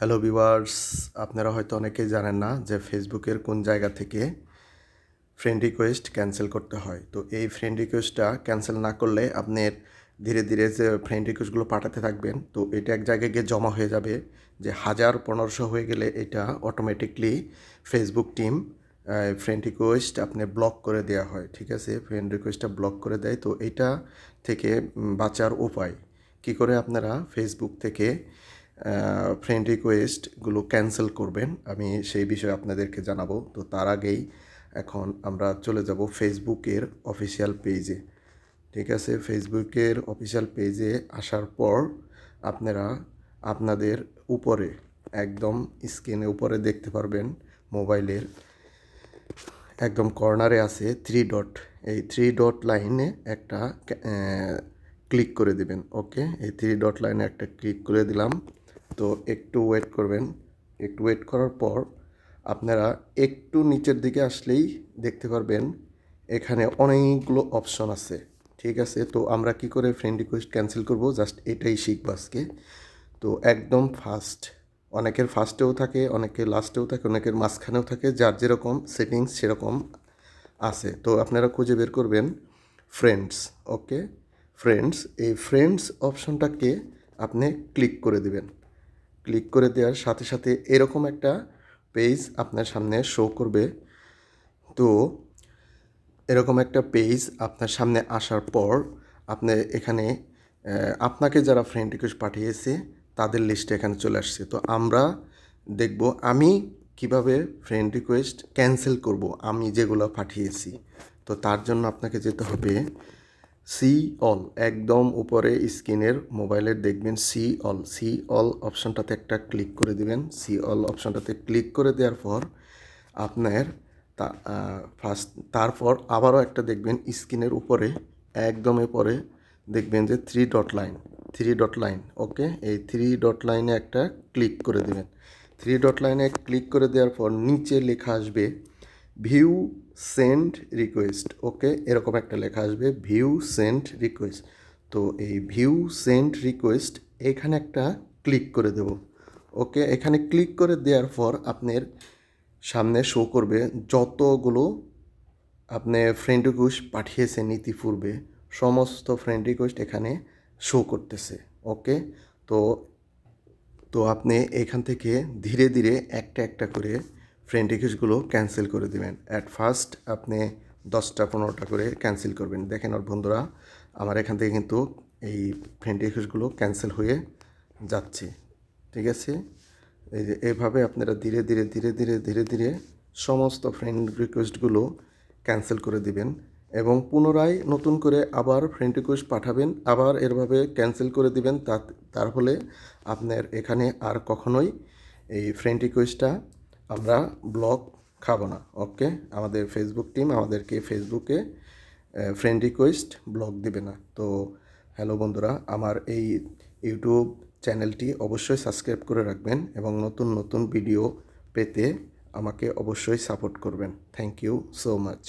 Hello viewers আপনারা হয়তো অনেকেই জানেন না যে ফেসবুকের কোন জায়গা থেকে ফ্রেন্ড রিকোয়েস্ট ক্যান্সেল করতে হয়। তো এই ফ্রেন্ড রিকোয়েস্টটা ক্যান্সেল না করলে আপনার ধীরে ধীরে যে ফ্রেন্ড রিকোয়েস্টগুলো পাঠাতে থাকবেন, তো এটা এক জায়গায় গিয়ে জমা হয়ে যাবে যে হাজার পনেরোশো হয়ে গেলে এটা automatically Facebook team friend request আপনি ব্লক করে দেওয়া হয়, ঠিক আছে? ফ্রেন্ড রিকোয়েস্টটা ব্লক করে দেয়, তো এটা থেকে বাঁচার উপায়। কি করে আপনারা ফেসবুক থেকে ফ্রেন্ড রিকোয়েস্টগুলো ক্যান্সেল করবেন। আমি সেই বিষয়ে আপনাদেরকে জানাব। তো তার আগেই এখন আমরা চলে যাব ফেসবুকের অফিসিয়াল পেজে ঠিক আছে? ফেসবুকের অফিসিয়াল পেজে আসার পর আপনারা আপনাদের উপরে, একদম স্ক্রিনে উপরে দেখতে পারবেন মোবাইলের, একদম কর্নারে আছে থ্রি ডট এই থ্রি ডট লাইনে একটা ক্লিক করে দিবেন। ওকে এই থ্রি ডট লাইনে একটা ক্লিক করে দিলাম। তো একটু ওয়েট করবেন। একটু ওয়েট করার পর আপনারা একটু নিচের দিকে আসলেই দেখতে পারবেন, এখানে অনেকগুলো অপশন আছে। ঠিক আছে? তো আমরা কি করে ফ্রেন্ড রিকোয়েস্ট ক্যান্সেল করব? জাস্ট এটাই শিখব আজকে। তো একদম ফার্স্ট অনেকের ফার্স্টেও থাকে, অনেকের লাস্টেও থাকে, অনেকের মাঝখানেও থাকে, যার যেরকম সেটিংস সেরকম আছে। তো আপনারা খুঁজে বের করবেন ফ্রেন্ডস ওকে ফ্রেন্ডস এই ফ্রেন্ডস অপশনটাকে আপনি ক্লিক করে দিবেন। ক্লিক করে দেওয়ার সাথে সাথে এরকম একটা পেজ আপনার সামনে শো করবে। তো এরকম একটা পেজ আপনার সামনে আসার পর আপনি এখানে আপনাকে যারা ফ্রেন্ড রিকোয়েস্ট পাঠিয়েছে তাদের লিস্টে এখানে চলে আসছে। তো আমরা দেখব আমি কীভাবে ফ্রেন্ড রিকোয়েস্ট ক্যান্সেল করব, আমি যেগুলো পাঠিয়েছি। তো তার জন্য আপনাকে যেতে হবে সি অল, একদম উপরে স্ক্রিনের মোবাইলের দেখবেন সি অল সি অল অপশানটাতে একটা ক্লিক করে দিবেন। সি অল অপশানটাতে ক্লিক করে দেওয়ার পর আপনার ফার্স্ট, তারপর আবারও একটা দেখবেন স্ক্রিনের উপরে একদমে পরে দেখবেন যে three dot line, three dot line, okay? এই থ্রি ডট লাইনে একটা ক্লিক করে দিবেন। থ্রি ডট লাইনে ক্লিক করে দেওয়ার পর নিচে লেখা আসবে, ভিউ সেন্ড রিকোয়েস্ট ওকে এরকম একটা লেখা আসবে ভিউ সেন্ড রিকোয়েস্ট তো এই ভিউ সেন্ড রিকোয়েস্ট এখানে একটা ক্লিক করে দেব ওকে এখানে ক্লিক করে দেওয়ার পর আপনার সামনে শো করবে যতগুলো আপনি ফ্রেন্ড রিকোয়েস্ট পাঠিয়েছেন ইতিপূর্বে, সমস্ত ফ্রেন্ড রিকোয়েস্ট এখানে শো করতেছে ওকে তো তো আপনি এখান থেকে ধীরে ধীরে একটা একটা করে ফ্রেন্ড রিকোয়েস্টগুলো ক্যান্সেল করে দিবেন। অ্যাট ফার্স্ট আপনি দশটা পনেরোটা করে ক্যান্সেল করবেন। দেখেন ওর বন্ধুরা, আমার এখান থেকে কিন্তু এই ফ্রেন্ড রিকোয়েস্টগুলো ক্যান্সেল হয়ে যাচ্ছে। ঠিক আছে? এই যে এভাবে আপনারা ধীরে ধীরে ধীরে ধীরে ধীরে ধীরে সমস্ত ফ্রেন্ড রিকোয়েস্টগুলো ক্যান্সেল করে দিবেন এবং পুনরায় নতুন করে আবার ফ্রেন্ড রিকোয়েস্ট পাঠাবেন, আবার এরভাবে ক্যান্সেল করে দিবেন। তা তার ফলে আপনার এখানে আর কখনোই এই ফ্রেন্ড রিকোয়েস্টটা আমরা ব্লগ খাব না, ওকে? আমাদের ফেসবুক টিম আমাদেরকে ফেসবুকে ফ্রেন্ড রিকোয়েস্ট ব্লগ দেবে না। তো হ্যালো বন্ধুরা, আমার এই ইউটিউব চ্যানেলটি অবশ্যই সাবস্ক্রাইব করে রাখবেন এবং নতুন নতুন ভিডিও পেতে আমাকে অবশ্যই সাপোর্ট করবেন। Thank you so much